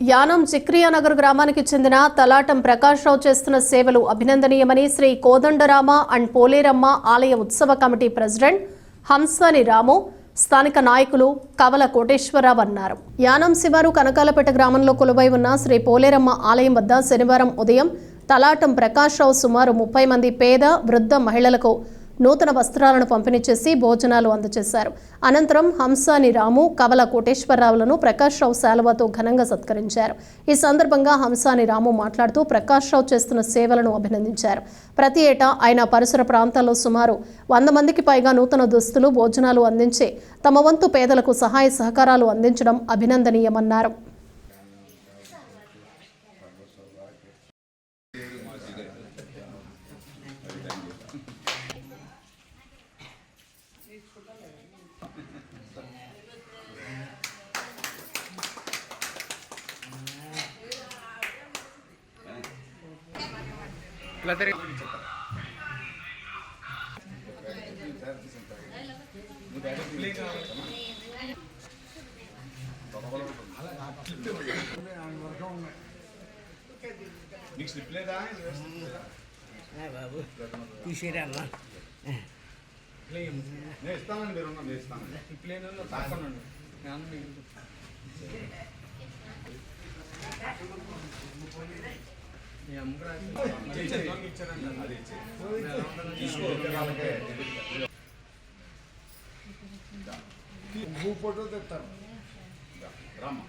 యానం చిక్రియానగర్ గ్రామానికి చెందిన తలాటం ప్రకాశ్రావు చేస్తున్న సేవలు అభినందనీయమని శ్రీ కోదండరామ అండ్ పోలేరమ్మ ఆలయ ఉత్సవ కమిటీ ప్రెసిడెంట్ హంసాని రాము స్థానిక నాయకులు కవల కోటేశ్వరరావు అన్నారు. యానం శివారు కనకాలపేట గ్రామంలో కొలువై ఉన్న శ్రీ పోలేరమ్మ ఆలయం వద్ద శనివారం ఉదయం తలాటం ప్రకాశ్రావు సుమారు ముప్పై మంది పేద వృద్ధ మహిళలకు నూతన వస్త్రాలను పంపిణీ చేసి భోజనాలు అందజేశారు. అనంతరం హంసాని రాము కవల కోటేశ్వరరావులను ప్రకాష్ రావు శాలువాతో ఘనంగా సత్కరించారు. ఈ సందర్భంగా హంసాని రాము మాట్లాడుతూ ప్రకాష్ రావు చేస్తున్న సేవలను అభినందించారు. ప్రతి ఏటా ఆయన పరిసర ప్రాంతాల్లో సుమారు వంద మందికి పైగా నూతన దుస్తులు భోజనాలు అందించి తమ వంతు పేదలకు సహాయ సహకారాలు అందించడం అభినందనీయమన్నారు. ఇలా తిరిగి మీకు స్లిప్ లేదా బాబు. తీసేరా అన్న నేను ఇస్తానండి మీరు ఉన్నా నేను ఇస్తాను మీ అమ్మగారు ఇచ్చారండి అది ఇచ్చి భూ ఫోటో తెస్తారు రమ్మ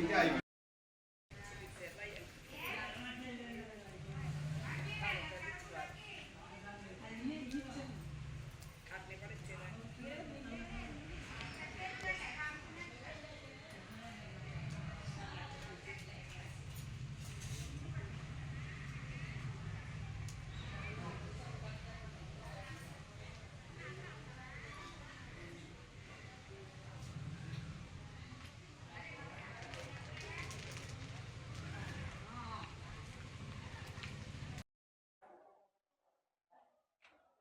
ఇంకా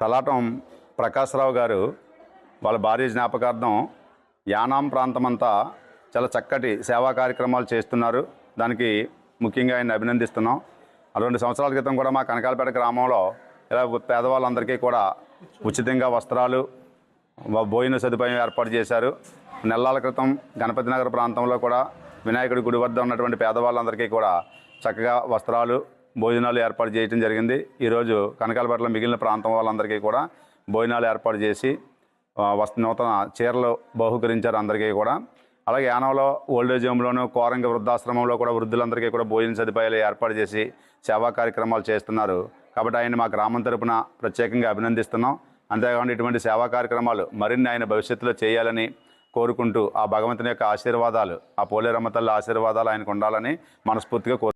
తలాటం ప్రకాశ్రావు గారు వాళ్ళ భార్య జ్ఞాపకార్థం యానాం ప్రాంతమంతా చాలా చక్కటి సేవా కార్యక్రమాలు చేస్తున్నారు. దానికి ముఖ్యంగా ఆయన అభినందిస్తున్నాం. ఆ రెండు సంవత్సరాల క్రితం కూడా మా కనకాలపేట గ్రామంలో ఇలా పేదవాళ్ళందరికీ కూడా ఉచితంగా వస్త్రాలు బోయిన భోజన సదుపాయం ఏర్పాటు చేశారు. నెలల క్రితం గణపతి నగర్ ప్రాంతంలో కూడా వినాయకుడి గుడి వద్ద ఉన్నటువంటి పేదవాళ్ళందరికీ కూడా చక్కగా వస్త్రాలు భోజనాలు ఏర్పాటు చేయడం జరిగింది. ఈరోజు కనకాలపట్ల మిగిలిన ప్రాంతం వాళ్ళందరికీ కూడా భోజనాలు ఏర్పాటు చేసి వస్త నూతన చీరలు బహుకరించారు అందరికీ కూడా. అలాగే యానంలో ఓల్డేజ్ హోమ్లోను కోరంగ వృద్ధాశ్రమంలో కూడా వృద్ధులందరికీ కూడా భోజన సదుపాయాలు ఏర్పాటు చేసి సేవా కార్యక్రమాలు చేస్తున్నారు. కాబట్టి ఆయన మా గ్రామం తరపున ప్రత్యేకంగా అభినందిస్తున్నాం. అంతేకాకుండా ఇటువంటి సేవా కార్యక్రమాలు మరిన్ని ఆయన భవిష్యత్తులో చేయాలని కోరుకుంటూ ఆ భగవంతుని యొక్క ఆశీర్వాదాలు ఆ పోలేరమ్మ తల్లి ఆశీర్వాదాలు ఆయనకు ఉండాలని మనస్ఫూర్తిగా కోరు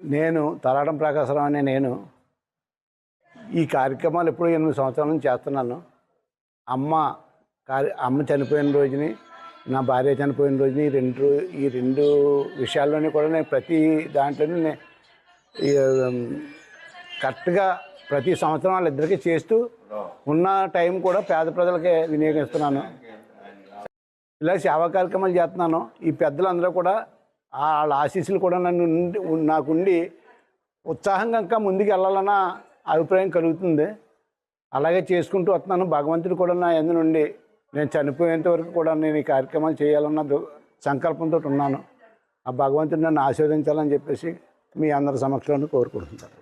నేను తలాటం ప్రకాశరావు అనే నేను ఈ కార్యక్రమాలు ఎప్పుడు ఎనిమిది సంవత్సరాల నుంచి చేస్తున్నాను. అమ్మ కార్య అమ్మ చనిపోయిన రోజుని నా భార్య చనిపోయిన రోజుని ఈ రెండు ఈ రెండు విషయాల్లోనే కూడా నేను ప్రతి దాంట్లోనే నేను కరెక్ట్గా ప్రతి సంవత్సరం వాళ్ళిద్దరికీ చేస్తూ ఉన్న టైం కూడా పేద ప్రజలకే వినియోగిస్తున్నాను. ఇలా సేవా కార్యక్రమాలు చేస్తున్నాను. ఈ పెద్దలందరూ కూడా వాళ్ళ ఆశీస్సులు కూడా నన్ను ఉండి- నాకుండి ఉత్సాహంగా ఇంకా ముందుకు వెళ్ళాలన్న అభిప్రాయం కలుగుతుంది. అలాగే చేసుకుంటూ వస్తున్నాను. భగవంతుడు కూడా నా ఎందు నుండి నేను చనిపోయేంత వరకు కూడా నేను ఈ కార్యక్రమాలు చేయాలన్న సంకల్పంతో ఉన్నాను. ఆ భగవంతుడు నన్ను ఆశీర్వదించాలని చెప్పేసి మీ అందరి సమక్షంలో కోరుకుంటున్నాను.